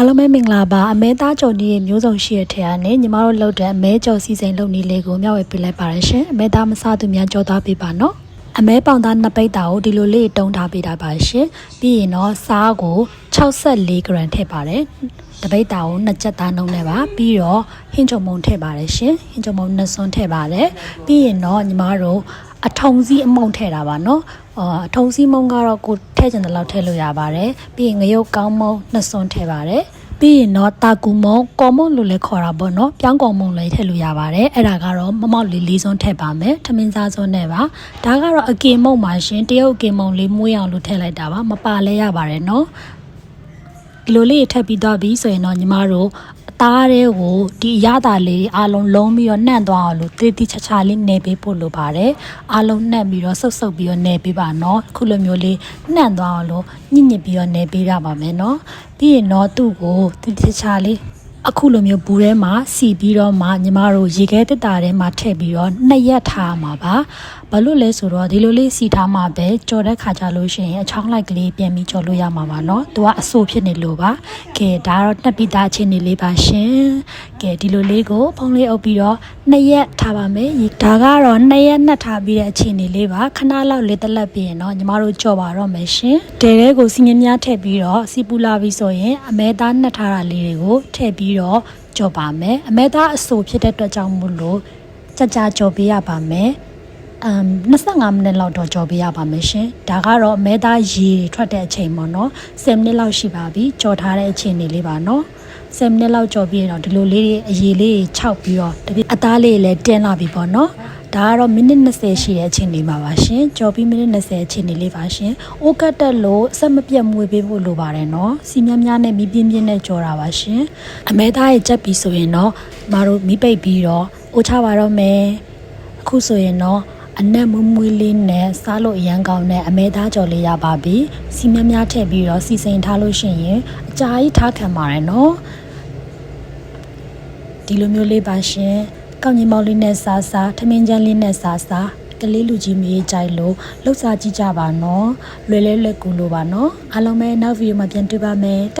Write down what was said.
အားလုံးပဲမင်္ဂလာပါအမဲသားကြော်ဒီရဲ့မျိုးစုံရှိတဲ့ထဲကနေညီမတို့လုပ်တဲ့အမဲကြော်စီစဉ်လုပ်နည်းလေးကိုမျှဝေပေးလိုက်ပါရရှင်အမဲသားမစားသူများကြော်သားပေးပါနော်အမဲပေါင်သားနှစ်ပိတ်တာကိုဒီလိုလေးတုံးထားပေးတာပါရှင်ပြီးရင်တော့စားကို64 g ထည့်ပါတယ်တပိတ်တာကိုနှစ်ချက်သားနှုံးနဲ့ပါပြီးတော့ဟင်းချုံမုံထည့်ပါတယ်ရှင်ဟင်းချုံမုံနှစ်စွန်းထည့်ပါတယ်ပြီးရင်တော့ညီမတို့ အထုံစီးအမုံထည့်တာပါနော်အော်အထုံစီးမုံကတော့ကိုထည့်ချင်တဲ့လောက်ထည့်လို့ရပါတယ်ပြီးရင်ငရုတ်ကောင်းမုံနှစ်စွန်းထည့်ပါတယ်ပြီးရင်တော့တာကူမုံကော်မုံလို့လည်းခေါ်တာပေါ့နော်ပြောင်းကော်မုံလည်းထည့်လို့ရပါတယ်အဲ့ဒါကတော့မမောက်လေးလေးစွန်းထည့်ပါမယ်ထမင်းစားစွန်းနဲ့ပါဒါကတော့အကင်မုံပါရှင်တရုတ်အကင်မုံလေးမွေးအောင်လို့ထည့်လိုက်တာပါမပါလဲရပါတယ်နော်ဒီလိုလေးထည့်ပြီးတော့ပြီဆိုရင်တော့ညီမတို့အ သားတွေကိုဒီအရသာလေးအားလုံးလုံးပြီးတော့နှံ့သွားအောင်လို့တိတိချာချာလေးနေပေးဖို့လိုပါတယ်အားလုံးနှံ့ပြီးတော့ဆုပ်ဆုပ်ပြီးတော့နေပေးပါနော်ခုလိုမျိုးလေးနှံ့သွားအောင်လို့ညစ်ညစ်ပြီးတော့နေပေးရပါမယ်နော်ပြီးရင်တော့သူ့ကိုတိတိချာချာလေး အခုလိုမျိုးဘူးထဲမှာစီပြီးတော့မှညီမတို့ရေခဲတက်တာထဲမှာထည့်ပြီးတော့နှစ်ရက်ထားမှာပါဘာလို့လဲဆိုတော့ဒီလိုလေးစီထားမှပဲကြော်တဲ့ခါကြလို့ရှိရင်အချောင်းလိုက်ကလေးပြန်ပြီးကြော်လို့ရမှာပါเนาะသူကအဆိုးဖြစ်နေလို့ပါကဲဒါကတော့နှစ်ပိသားချင်းနေလေးပါရှင်ကဲဒီလိုလေးကိုဖုံးလေးအုပ်ပြီးတော့ 2ရက်ထားပါမယ်ဒါကတော့2ရက်နှက်ထားပြီးတဲ့အချိန်လေးလေးပါခဏလောက်လေးတစ်လက်ပြင်တော့ညီမတို့ကြော်ပါတော့မယ်ရှင်ဒဲထဲကိုစီငင်းများထည့်ပြီးတော့စီပူလာပြီးဆိုရင်အမဲသားနှက်ထားတာလေးတွေကိုထည့်ပြီးတော့ကြော်ပါမယ်အမဲသားအဆိုဖြစ်တဲ့အတွက်ကြောင့်မို့လို့ကြကြကြော်ပေးရပါမယ်အမ်25မိနစ်လောက်တော့ကြော်ပေးရပါမယ်ရှင်။ဒါကတော့အမဲသားရေထွက်တဲ့အချိန်ပေါ့နော်။10မိနစ်လောက်ရှိပါပြီ။ကြော်ထားတဲ့အချိန်လေးပါနော်။ 10မိနစ်လောက်ကြော်ပြီးတော့ဒီလိုလေးတွေအရေလေးတွေခြောက်ပြီးတော့တပြည့်အသားလေးတွေလည်းတင်းလာပြီပေါ့နော်။ဒါကတော့မိနစ်20ရှိတဲ့အချိန်လေးပါပါရှင်။ကြော်ပြီးမိနစ်20အချိန်လေးပါရှင်။အိုးကတ်တက်လို့အဆက်မပြတ်မွေပေးဖို့လိုပါတယ်နော်။စီများများနဲ့မီးပြင်းပြင်းနဲ့ကြော်တာပါရှင်။အမဲသားရဲ့ကြက်ပြီးဆိုရင်တော့မတို့မီးပိတ်ပြီးတော့အိုးချပါတော့မယ်။အခုဆိုရင်တော့ အနက်မွေးမွေးလေးနဲ့စားလို့အရန်ကောင်းတဲ့အမဲသားကြော်လေးရပါပြီစီများများထည့်ပြီးတော့စီစိန်ထားလို့ရှိရင်အကြာကြီးထားခံပါတယ်နော်ဒီလိုမျိုးလေးပါရှင်ကောက်ညင်မောက်လေးနဲ့စားစားထမင်းချမ်းလေးနဲ့စားစားကလေးလူကြီးမေးကြိုက်လို့လှုပ်စားကြည့်ကြပါနော်လွယ်လဲလွယ်ကူလို့ပါနော်အားလုံးပဲနောက်ဗီဒီယိုမှာပြန်တွေ့ပါမယ်